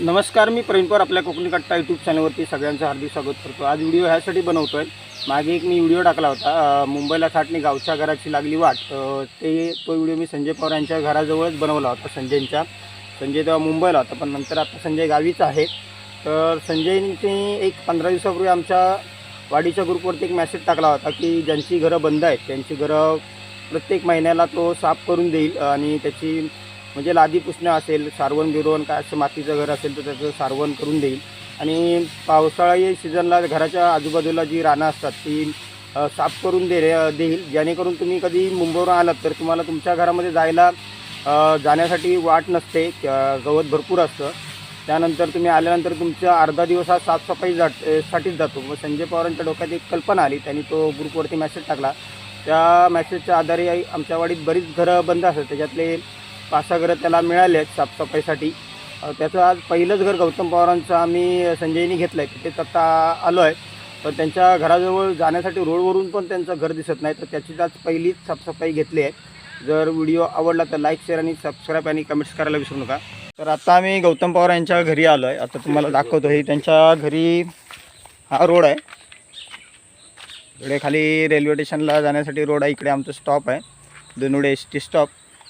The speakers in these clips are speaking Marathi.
नमस्कार मी प्रवीण पवार आपल्या कोकणी कट्टा यूट्यूब चॅनलवरती सगळ्यांचं हार्दिक स्वागत करतो. आज व्हिडिओ ह्यासाठी बनवतो आहे मागे एक मी व्हिडिओ टाकला होता. मुंबईला थाटणी गावच्या घराची लागली वाट. ते तो व्हिडिओ मी संजय पवार यांच्या घराजवळच बनवला होता संजयच्या. संजय तेव्हा मुंबईला होता पण नंतर आता संजय गावीच आहे. तर संजयने एक पंधरा दिवसापूर्वी आमच्या वाडीच्या ग्रुपवरती एक मेसेज टाकला होता की ज्यांची घरं बंद आहेत त्यांची घरं प्रत्येक महिन्याला तो साफ करून देईल आणि त्याची म्हणजे लादी पुसणं असेल सारवण बिरवण काय असं मातीचं घर असेल तर त्याचं सारवण करून देईल. आणि पावसाळी सीझनला घराच्या आजूबाजूला जी रानं असतात ती साफ करून दे देईल. जेणेकरून तुम्ही कधी मुंबईवरून आलात तर तुम्हाला तुमच्या घरामध्ये जायला जाण्यासाठी वाट नसते. गवत भरपूर असतं. त्यानंतर तुम्ही आल्यानंतर तुमचा अर्धा दिवस हा साफसफाई जाट साठीच जातो. मग संजय पवारांच्या डोक्यात एक कल्पना आली. त्यांनी तो ग्रुपवरती मॅसेज टाकला. त्या मॅसेजच्या आधारे आमच्या वाडीत बरीच घरं बंद असतात. त्याच्यातले पाच सहा घरं त्याला मिळाले आहेत साफसफाईसाठी. त्याचं आज पहिलंच घर गौतम पवारांचं आम्ही संजयनी घेतलं आहे तिथेच आता आलो आहे पण त्यांच्या घराजवळ जाण्यासाठी रोडवरून पण त्यांचं घर दिसत नाही. तर त्याची आज पहिलीच साफसफाई घेतली आहे. जर व्हिडिओ आवडला तर लाईक शेअर आणि सबस्क्राईब आणि कमेंट्स करायला विसरू नका. तर आता आम्ही गौतम पवार यांच्या घरी आलो आहे आता तुम्हाला दाखवतो हे त्यांच्या घरी हा रोड आहे. इकडे खाली रेल्वे स्टेशनला जाण्यासाठी रोड आहे. इकडे आमचं स्टॉप आहे. दोनुडे एस टी स्टॉप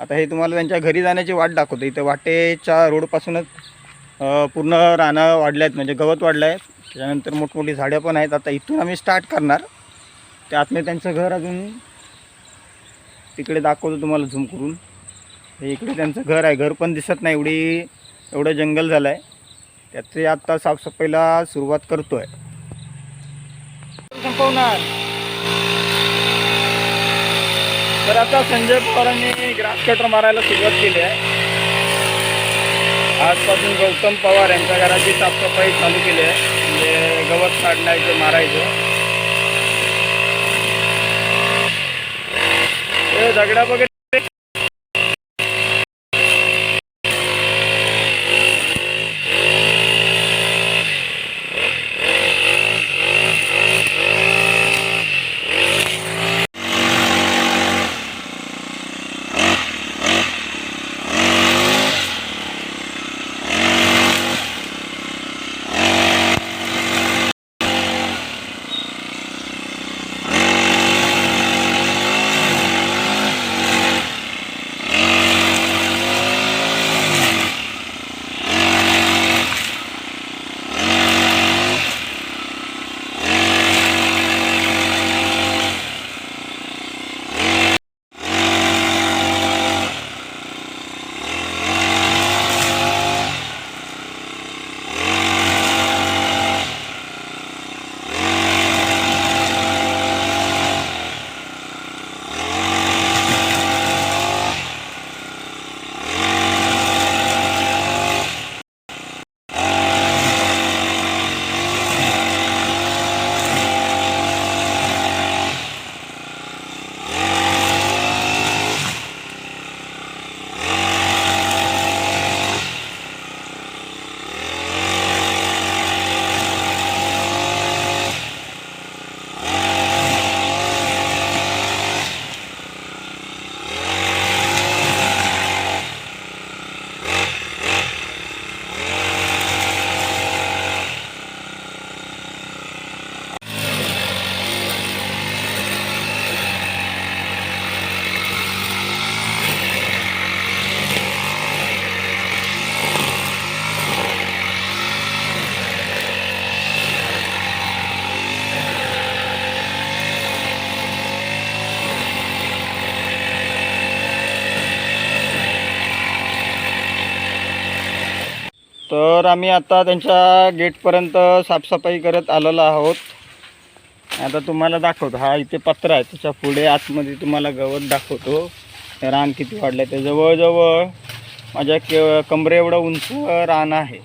आता हे तुम्हाला त्यांच्या घरी जाण्याची वाट दाखवतो. इथं वाटेच्या रोडपासूनच पूर्ण रानं वाढल्या आहेत म्हणजे गवत वाढलं आहे त्याच्यानंतर मोठमोठी झाडं पण आहेत. आता इथून आम्ही स्टार्ट करणार. त्यातले त्यांचं घर अजून तिकडे दाखवतो तुम्हाला झूम करून. हे इकडे त्यांचं घर आहे. घर पण दिसत नाही एवढी एवढं जंगल झालं आहे त्याचे आत्ता साफसफाईला सुरुवात करतो आहे? संपवणार तर आता संजय पवारांनी ग्रास कटर मारायला सुरुवात केली आहे. आजपासून गौतम पवार यांच्या घराची साफसफाई चालू केली आहे. म्हणजे गवत काढण्याचं मारायचं. ते दगडा वगैरे तर आम्ही आता त्यांच्या गेटपर्यंत साफसफाई करत आलेलो आहोत. आता तुम्हाला दाखवतो. हा इथे पत्र आहे. त्याच्या पुढे आतमध्ये तुम्हाला गवत दाखवतो. रान किती वाढलं आहे ते जवळजवळ माझ्या के कमरे एवढं उंच रान आहे.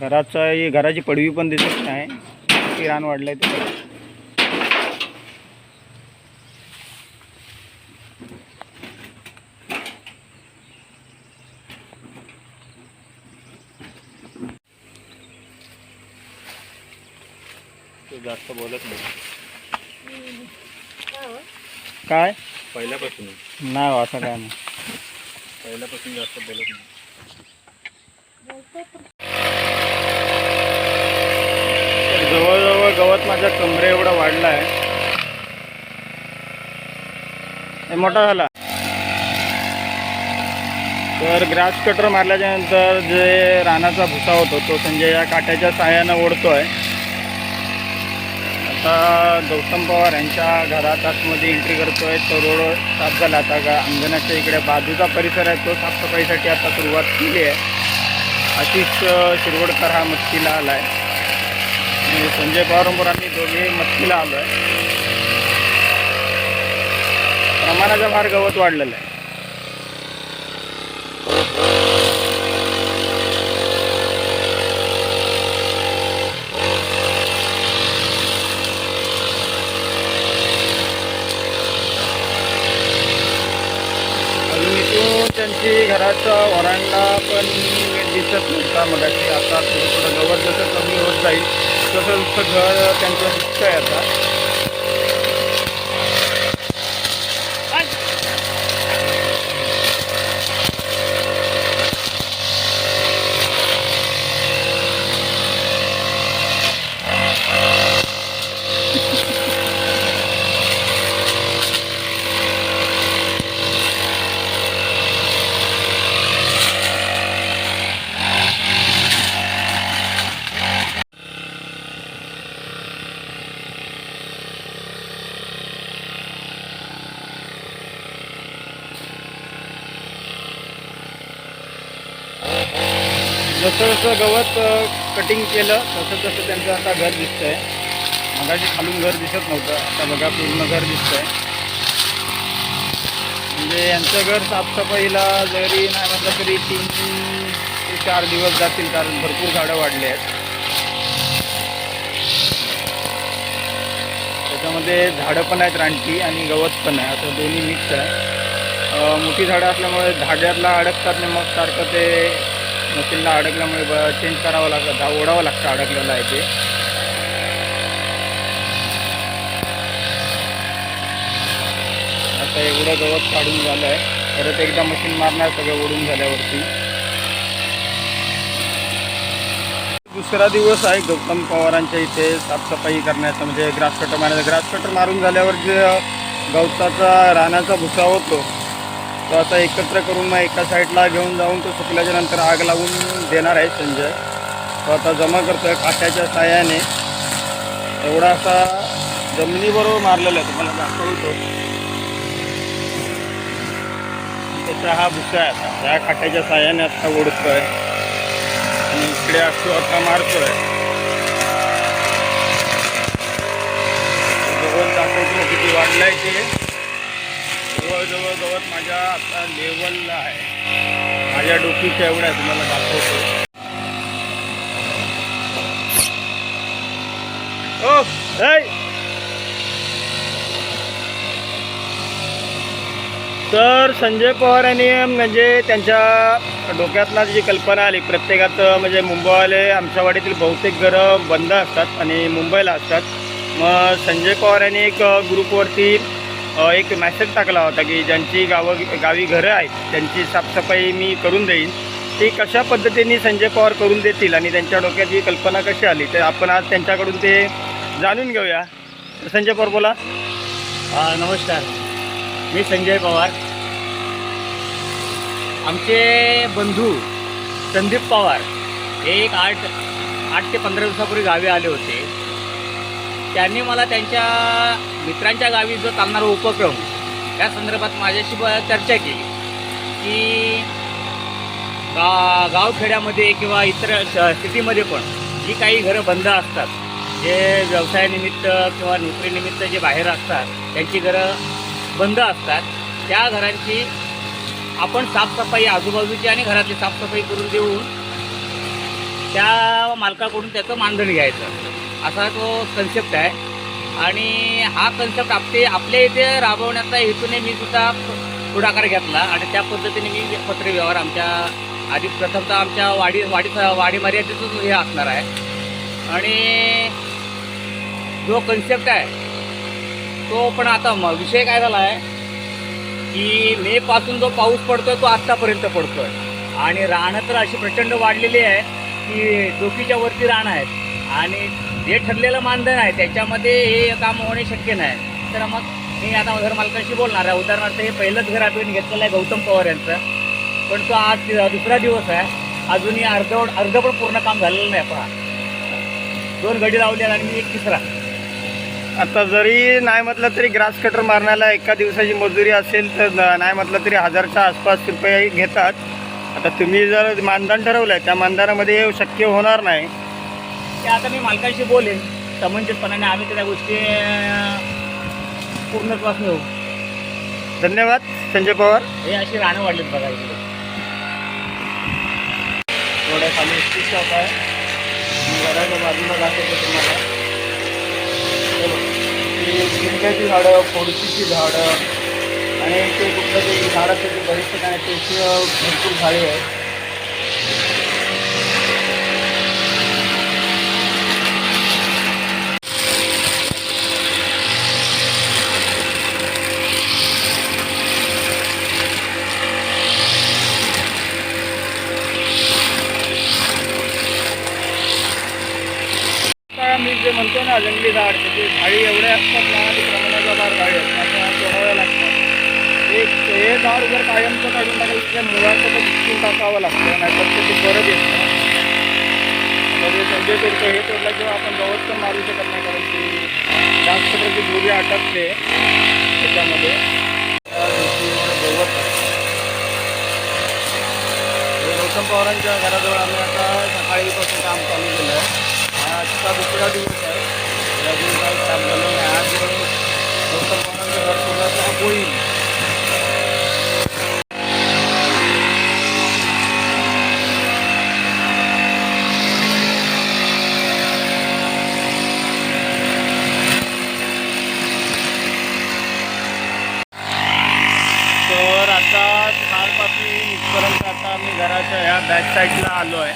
घराचा घराची पडवी पण दिसत नाही. किती रान वाढलं आहे ते. बोलत नाही. काय पहिल्यापासून. नाही हो, असं काय नाही. पहिल्यापासून जास्त बोलत नाही. जवळजवळ गवत माझ्या कमरे एवढा वाढला आहे हे मोठा झाला. तर ग्रास कटर मारल्याच्या नंतर जे रानाचा भुसा होतो तो संजय या काट्याच्या साह्यानं ओढतोय. आता गौतम पवार यांच्या घरात आतमध्ये एंट्री करतोय. तो रोड साफ झाला. आता गा अंगणाच्या इकडे बाजूचा परिसर आहे. तो साफसफाईसाठी आता सुरुवात केली आहे. आशिष शिरवडकर हा मस्तीला आला आहे म्हणजे आणि संजय पवारंबर आम्ही दोघे मस्तीला आलो आहे प्रमाणाच्या फार गवत वाढलेलं आहे अजून इथून त्यांची घराचा वरांडा पण दिसत नव्हता मगाशी आता थोडं थोडं गवत जसं कमी होत जाईल तसं घर त्यांचं दिसतंय आता जसं जसं गवत कटिंग केलं तसं तसं त्यांचं आता घर दिसतंय. मगाशी खालून घर दिसत नव्हतं आता बघा पूर्ण घर दिसतंय. म्हणजे यांचं घर साफसफाईला जरी नाही म्हटलं तरी तीन ते चार दिवस जातील कारण भरपूर झाडं वाढली आहेत. त्याच्यामध्ये झाडं पण आहेत रानटी आणि गवत पण आहे असं दोन्ही मिक्स आहे. मोठी झाडं असल्यामुळे झाडातला अडकतात आणि मग सारखं ते मशीनला अडकल्यामुळे चेंज करावं लागतं ओढावं लागतं अडकलेलं आहे ते. आता एवढं गवत काढून झालं आहे परत एकदा मशीन मारणार सगळं ओढून झाल्यावरती. दुसरा दिवस आहे गौतम पवारांच्या इथे साफसफाई करण्याचा म्हणजे ग्रास कटर मारायचं. ग्रास कटर मारून झाल्यावर जे गवताचा रानाचा भुसा होतो तो आता एकत्र करून मग एका साईडला घेऊन जाऊन तो सुकल्याच्या नंतर आग लावून देणार आहे संजय. तो आता जमा करतो आहे काट्याच्या साह्याने. एवढा असा जमिनीबरोबर मारलेला आहे तुम्हाला दाखवतो. त्याचा हा भुसा आहे आता. त्या काट्याच्या साह्याने आता ओढतो आहे आणि इकडे असतो आता आहे गवत दाखवतो किती वाढलंय ते. जवळजवळ गवत माझ्या आता लेवलला आहे. माझ्या डोकीच्या एवढ्या आहे, तुम्हाला दाखवतो. ओ तर संजय पवार यांनी म्हणजे त्यांच्या डोक्यातनं जी कल्पना आली प्रत्येकात म्हणजे मुंबईवाले आमच्या वाडीतील बहुतेक घरं बंद असतात आणि मुंबईला असतात. मग संजय पवार यांनी एक ग्रुपवरती एक मॅसेज टाकला होता की ज्यांची गावं गावी घरं आहेत त्यांची साफसफाई मी करून देईन. ती कशा पद्धतीने संजय पवार करून देतील आणि त्यांच्या डोक्यात ही कल्पना कशी आली? तर आपण आज त्यांच्याकडून ते जाणून घेऊया. संजय पवार बोला. नमस्कार. मी संजय पवार. आमचे बंधू संदीप पवार हे एक आठ आठ ते पंधरा दिवसापूर्वी गावी आले होते. त्यांनी मला त्यांच्या मित्रांच्या गावी जो चालणारा उपक्रम या संदर्भात माझ्याशी ब- चर्चा केली. की गा गावखेड्यामध्ये किंवा इतर श- सिटीमध्ये पण जी काही घरं बंद असतात जे व्यवसायानिमित्त किंवा नोकरीनिमित्त जे बाहेर असतात त्यांची घरं बंद असतात त्या घरांची आपण साफसफाई आजूबाजूची आणि घरातली साफसफाई करून देऊन त्या मालकाकडून त्याचं मानधन घ्यायचं. असा तो कन्सेप्ट आहे. आणि हा कन्सेप्ट आपले आपल्या इथे राबवण्याचा हेतूने मी सुद्धा पुढाकार घेतला आणि त्या पद्धतीने मी पत्रव्यवहार आमच्या आधी प्रथमतः आमच्या वाडी वाडी वाडी मर्यादेतच हे असणार आहे. आणि जो कन्सेप्ट आहे तो पण आता म विषय काय झाला आहे की मेपासून जो पाऊस पडतो आहे तो आत्तापर्यंत पडतो आहे आणि रानं तर अशी प्रचंड वाढलेली आहे की डोकीच्या वरती रानं आहेत. आणि जे ठरलेलं मानधन आहे त्याच्यामध्ये हे काम होणे शक्य नाही. तर मग मी आता घर मालकाशी बोलणार आहे. उदाहरणार्थ हे पहिलंच घर आपण घेतलेलं आहे गौतम पवार यांचं पण तो आज दुसरा दिवस आहे. अजूनही अर्धवट अर्ध पण पूर्ण काम झालेलं नाही पहा. दोन गडी लावले आणि मी एक तिसरा. आता जरी नाही म्हटलं तरी ग्रास कटर मारण्याला एका दिवसाची मजुरी असेल तर नाही म्हटलं तरी हजारच्या आसपास रुपये घेतात. आता तुम्ही जर मानधन ठरवलं आहे त्या मानधनामध्ये शक्य होणार नाही. ते आता मी मालकाशी बोलेन समंजसपणाने आम्ही त्या गोष्टी पूर्णत्वास नेऊ. धन्यवाद संजय पवार. हे अशी रानं वाढलीत बघा इकडे. थोड्या खाली आहे. मी घराच्या बाजूला दाखवतो तुम्हाला. बघा. चिंचेची झाडं फोडशीची झाडं आणि ते कुठलं ते झाडाचं जे बरेच ठिकाणी त्याची भरपूर झाडे आहेत आता मी जे म्हणतो ना जंगली झाड त्याची झाडी एवढे असतात ना ते प्रमाणाच्या झाडी असतात आपल्याला तोडाव्या लागतात. एक हे झाड जर कायमचं काढून टाकलं त्या मुळाचं तर उचलून टाकावं लागतं. नाहीतर त्याची ते परत येत नाही. आता जे संजय हे आपण गवत पण मारू शकत नाही कारण की जास्त प्रती धुरी अटकते त्याच्यामध्ये. गवत गौतम पवारांच्या घराजवळ आम्ही आता सकाळीपासून काम चालू केलं आहे आजचा दुसरा दिवस आज घर होईल तर आता झाडपासून इथपर्यंत आता आम्ही घराच्या ह्या बॅक साईडला आलो आहे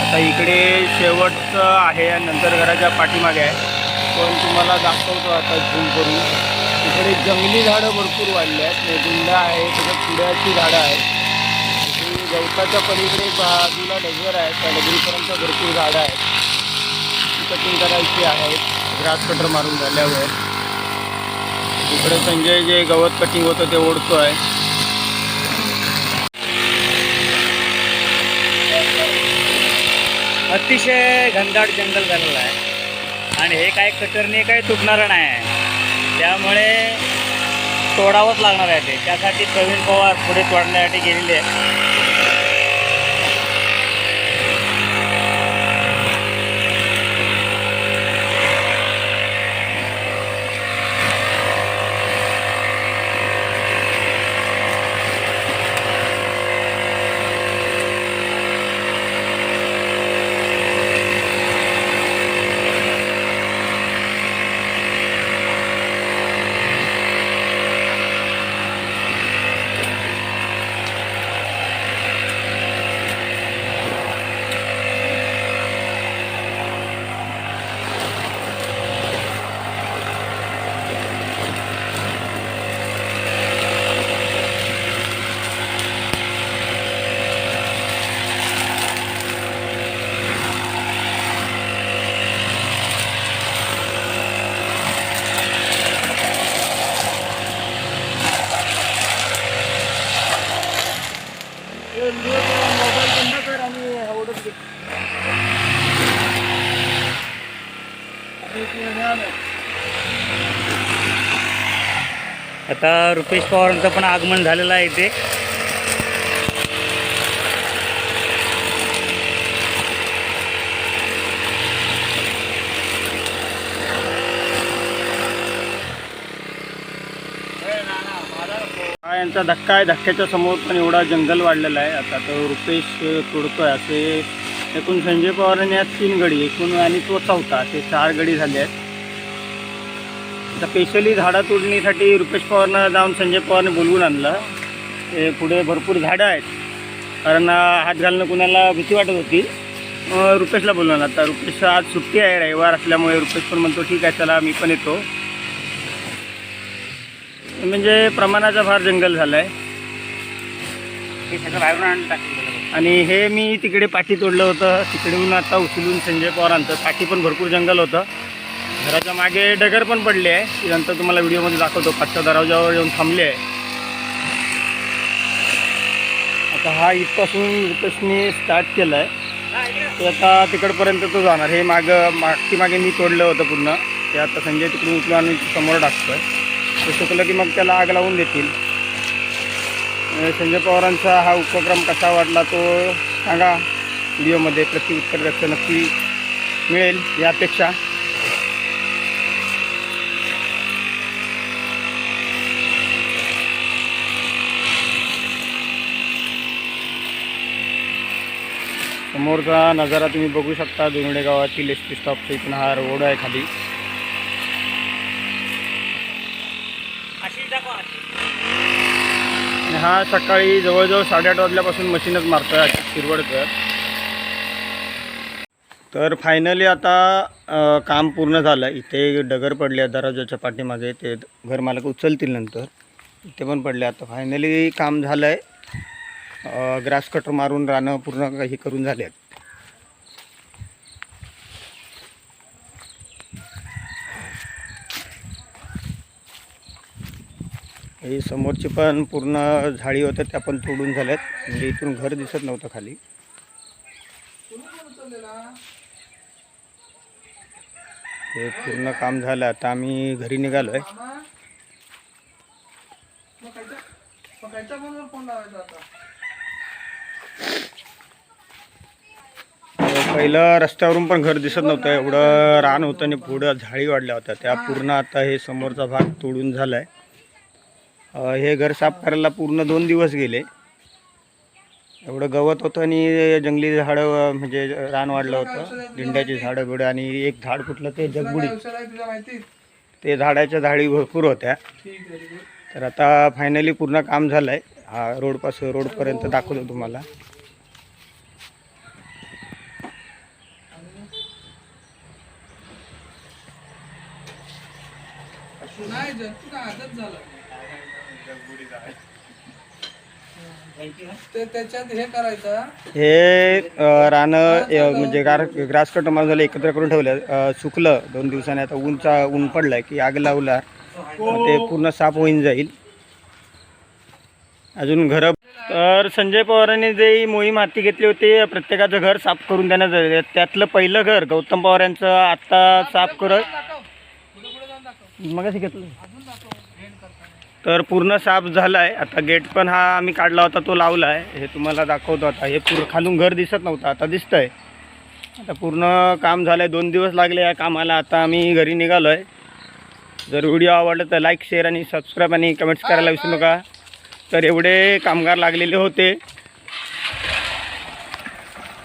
आता इकडे शेवटचं आहे नंतर घराच्या पाठीमागे आहे. पण तुम्हाला दाखवतो आता झूम करून. इकडे जंगली झाडं भरपूर वाढली आहेत. गुंडा आहे त्याच्यात पुड्याची झाडं आहेत. गवताच्या पलीकडे बाजूला डगर आहे त्या डगरीपर्यंत भरपूर झाडं आहेत. ती कटिंग करायची आहेत ग्रास कटर मारून झाल्यावर. इकडे संजय जे गवत कटिंग होतं ते ओढतो आहे अतिशय घनदाट जंगल झालेलं आहे. आणि हे काय कटरने काही तुटणारं नाही. आहे त्यामुळे तोडावंच लागणार आहे ते. त्यासाठी प्रवीण पवार पुढे तोडण्यासाठी गेलेले आहे मोबाईल बंद कर आणि आवडत घे आता रुपेश पवारांचं पण आगमन झालेलं आहे इथे. यांचा धक्का आहे. धक्क्याच्या समोर पण एवढा जंगल वाढलेला आहे. आता तो रुपेश तोडतोय असे. एकूण संजय पवारांनी आज तीन गडी एकूण आणि तो चौथा. असे चार गडी झाले आहेत. आता स्पेशली झाडं तोडणीसाठी रुपेश पवारनं जाऊन संजय पवारने बोलवून आणलं. ते पुढे भरपूर झाडं आहेत. कारण हात घालणं कुणाला भीती वाटत होती. रुपेशला बोलवून आता रुपेश आज सुट्टी आहे रविवार असल्यामुळे रुपेश पण म्हणतो ठीक आहे चला मी पण येतो. म्हणजे प्रमाणाचा फार जंगल झालं आहे हे सगळं बाहेरून आणून टाकलं आणि हे मी तिकडे पाठी तोडलं होतं. तिकडून आता उचलून संजय पवार आणतं पाठी पण भरपूर जंगल होतं. घराच्या मागे डगर पण पडले आहे. नंतर तुम्हाला व्हिडिओमध्ये दाखवतो. पाचच्या दरवाजावर येऊन थांबले आहे. आता हा इथपासून रुपेशने स्टार्ट केलं आहे ते आता तिकडपर्यंत तो जाणार. हे मागं मागची मागे मी तोडलं होतं पूर्ण. ते आता संजय तिकडून उचलून आणि समोर टाकतोय. ते सुकलं की मग त्याला आग लावून देतील. संजय पवारांचा हा उपक्रम कसा वाटला तो सांगा. व्हिडिओमध्ये प्रतिउत्तर व्यक्त नक्की मिळेल या समोरचा नजारा तुम्ही बघू शकता दोनडे गावातील एस टी स्टॉपचा इथून हा रोड आहे खाली. हा सकाळी जवळजवळ साडेआठ वाजल्यापासून मशीनच मारतो आशिष शिरवडकर. तर फायनली आता काम पूर्ण झालं. इथे डगर पडले आहे दरवाजाच्या पाठीमागे. ते घरमालक उचलतील नंतर. इथे पण पडले. आता फायनली काम झालं आहे ग्रास कटर मारून रानं पूर्ण हे करून झाले आहेत हे समोरची पण पूर्ण झाडी होत्या त्या पण तोडून झाल्यात. म्हणजे इथून घर दिसत नव्हतं खाली. हे पूर्ण काम झालं आता आम्ही घरी निघालो आहे पहिलं रस्त्यावरून पण घर दिसत नव्हतं. एवढं रान होतं आणि पुढं झाडी वाढल्या होत्या. त्या पूर्ण आता हे समोरचा भाग तोडून झाला आहे हे घर साफ करायला पूर्ण दोन दिवस गेले. एवढं गवत होतं आणि जंगली झाडं म्हणजे रान वाढलं होतं. दिंड्याची झाडं बिडं आणि एक झाड कुठलं ते जगबुडी. ते झाडाच्या झाडी भरपूर होत्या. तर आता फायनली पूर्ण काम झालं आहे हा रोडपासून रोडपर्यंत दाखवतो तुम्हाला नाही जंतू का आजच झाला. ते त्याच्यात हे करायचं. हे रानं म्हणजे गार ग्रास कट झालं एकत्र करून ठेवलं. सुकलं दोन दिवसांनी. आता ऊनचा ऊन पडलाय की आग लावला मग ते पूर्ण साफ होऊन जाईल. अजून घरं तर संजय पवारांनी जे ही मोहीम हाती घेतली होती प्रत्येकाचं घर साफ करून देण्यात आलं त्यातलं पहिलं घर गौतम पवार यांचं आत्ता साफ करत मग घेतलं. तर पूर्ण साफ झाला आहे आता गेट पण हा आम्ही काढला होता तो लावला आहे हे तुम्हाला दाखवतो आता. हे पूर्ण खालून घर दिसत नव्हतं आता दिसतं आहे आता पूर्ण काम झालं आहे दोन दिवस लागले या कामाला. आता आम्ही घरी निघालो आहे जर व्हिडिओ आवडला तर लाईक शेअर आणि सबस्क्राईब आणि कमेंट्स करायला विसरू नका. तर एवढे कामगार लागलेले होते.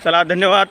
चला धन्यवाद.